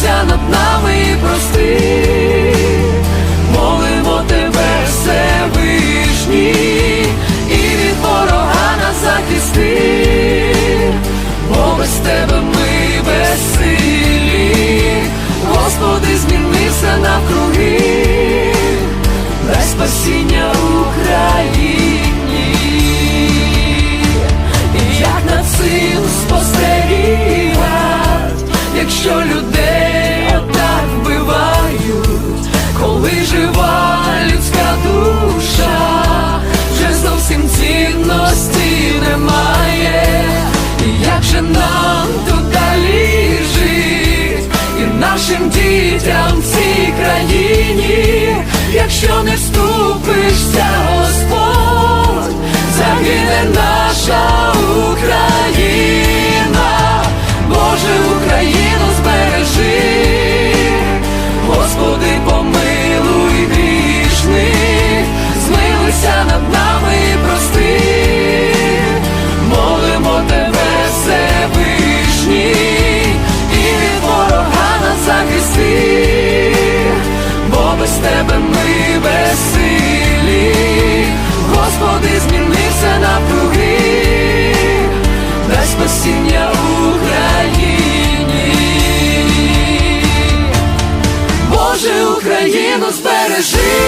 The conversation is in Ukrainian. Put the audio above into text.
змилися над нами і прости, молимо тебе, Всевишній, і від ворога нас захисти, бо без тебе ми безсилі, Господи, зміни все навкруги, дай спасіння Україні, як над цим спостерігать, якщо людей країні, якщо не menos perejil.